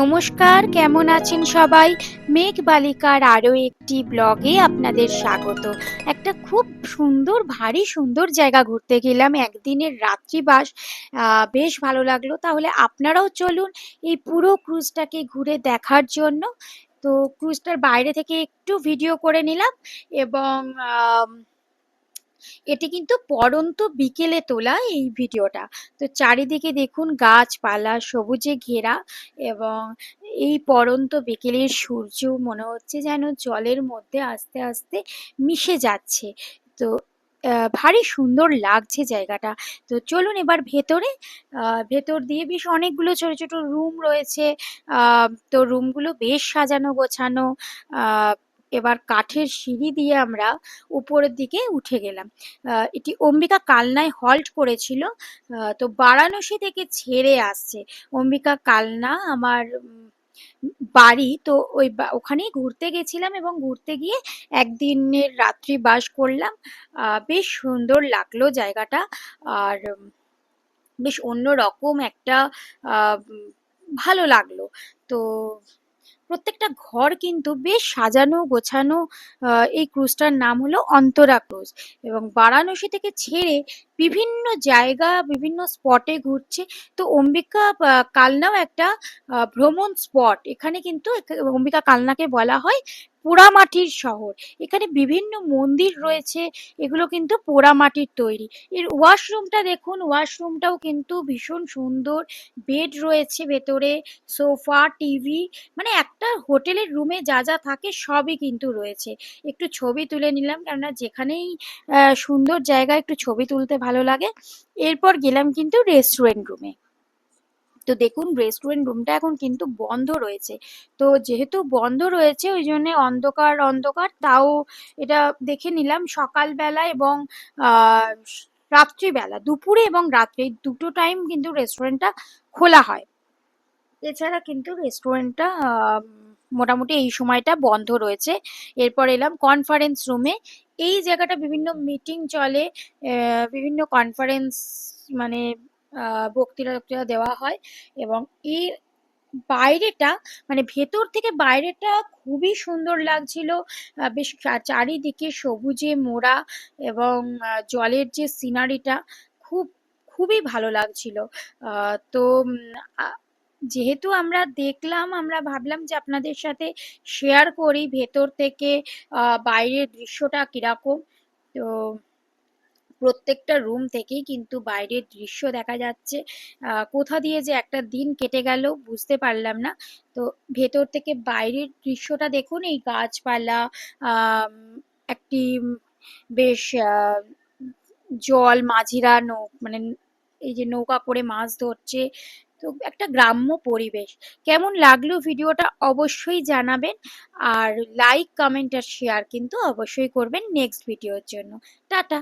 নমস্কার, কেমন আছেন সবাই? মেঘ বালিকার আরও একটি ব্লগে আপনাদের স্বাগত। একটা খুব সুন্দর, ভারী সুন্দর জায়গা ঘুরতে গেলাম, একদিনের রাত্রিবাস। বেশ ভালো লাগল। তাহলে আপনারাও চলুন এই পুরো ক্রুজটাকে ঘুরে দেখার জন্য। তো ক্রুজটার বাইরে থেকে একটু ভিডিও করে নিলাম এবং এটি কিন্তু পড়ন্ত বিকেলে তোলা এই ভিডিওটা। তো চারিদিকে দেখুন গাছপালা, সবুজে ঘেরা এবং এই পড়ন্ত বিকেলের সূর্য মনে হচ্ছে যেন জলের মধ্যে আস্তে আস্তে মিশে যাচ্ছে। তো ভারী সুন্দর লাগছে জায়গাটা। তো চলুন এবার ভেতরে ভেতর দিয়ে বেশ অনেকগুলো ছোট ছোট রুম রয়েছে। তো রুমগুলো বেশ সাজানো গোছানো। এবার কাঠের সিঁড়ি দিয়ে আমরা উপরের দিকে উঠে গেলাম। এটি অম্বিকা কালনায় হল্ট করেছিল। তো বারাণসী থেকে ছেড়ে আসছে। অম্বিকা কালনা আমার বাড়ি, তো ওই ওখানেই ঘুরতে গেছিলাম এবং ঘুরতে গিয়ে একদিনের রাত্রি বাস করলাম। বেশ সুন্দর লাগল জায়গাটা। আর বেশ অন্যরকম একটা ভালো লাগল। তো প্রত্যেকটা ঘর কিন্তু বেশ সাজানো, গোছানো এই ক্রুজটার নাম হলো অন্তরা ক্রুজ। এবং বারাণসী থেকে ছেড়ে বিভিন্ন জায়গা, বিভিন্ন স্পটে ঘুরছে। তো অম্বিকা কালনাও একটা ভ্রমণ স্পট এখানে কিন্তু অম্বিকা কালনাকে বলা হয় পোড়ামাটির শহর। এখানে বিভিন্ন মন্দির রয়েছে, এগুলো কিন্তু পোড়ামাটির তৈরি। এর ওয়াশরুমটা দেখুন ওয়াশরুমটাও কিন্তু ভীষণ সুন্দর। বেড রয়েছে ভেতরে, সোফা, টিভি মানে একটা হোটেলের রুমে যা যা থাকে সবই কিন্তু রয়েছে। একটু ছবি তুলে নিলাম, কেননা যেখানেই সুন্দর জায়গা, একটু ছবি তুলতে ভালো লাগে। এরপর গেলাম কিন্তু রেস্টুরেন্ট রুমে তো দেখুন রেস্টুরেন্ট রুমটা এখন কিন্তু বন্ধ রয়েছে। তো যেহেতু বন্ধ রয়েছে, ওই জন্য অন্ধকার অন্ধকার, তাও এটা দেখে নিলাম সকালবেলা এবং রাত্রিবেলা, দুপুরে এবং রাত্রে দুটো টাইম কিন্তু রেস্টুরেন্টটা খোলা হয়। এছাড়া কিন্তু রেস্টুরেন্টটা মোটামুটি এই সময়টা বন্ধ রয়েছে। এরপর এলাম কনফারেন্স রুমে এই জায়গাটা বিভিন্ন মিটিং চলে বিভিন্ন কনফারেন্স মানে বক্তৃতা টক্তৃতা দেওয়া হয় এবং এর বাইরেটা মানে ভেতর থেকে বাইরেটা খুবই সুন্দর লাগছিল। বেশ চারিদিকে সবুজে মোড়া এবং জলের যে সিনারিটা খুব, খুবই ভালো লাগছিল। তো যেহেতু আমরা দেখলাম, আমরা ভাবলাম যে আপনাদের সাথে শেয়ার করি ভেতর থেকে বাইরের দৃশ্যটা কীরকম। তো প্রত্যেকটা রুম থেকেই কিন্তু বাইরের দৃশ্য দেখা যাচ্ছে। কোথা দিয়ে যে একটা দিন কেটে গেল বুঝতে পারলাম না। তো ভেতর থেকে বাইরের দৃশ্যটা দেখুন, এই গাছপালা একটি বেশ জল মাঝিরা নৌ মানে এই যে নৌকা করে মাছ ধরছে। তো একটা গ্রাম্য পরিবেশ। কেমন লাগল ভিডিওটা অবশ্যই জানাবেন। আর লাইক কমেন্ট আর শেয়ার কিন্তু অবশ্যই করবেন নেক্সট ভিডিওর জন্য। টাটা!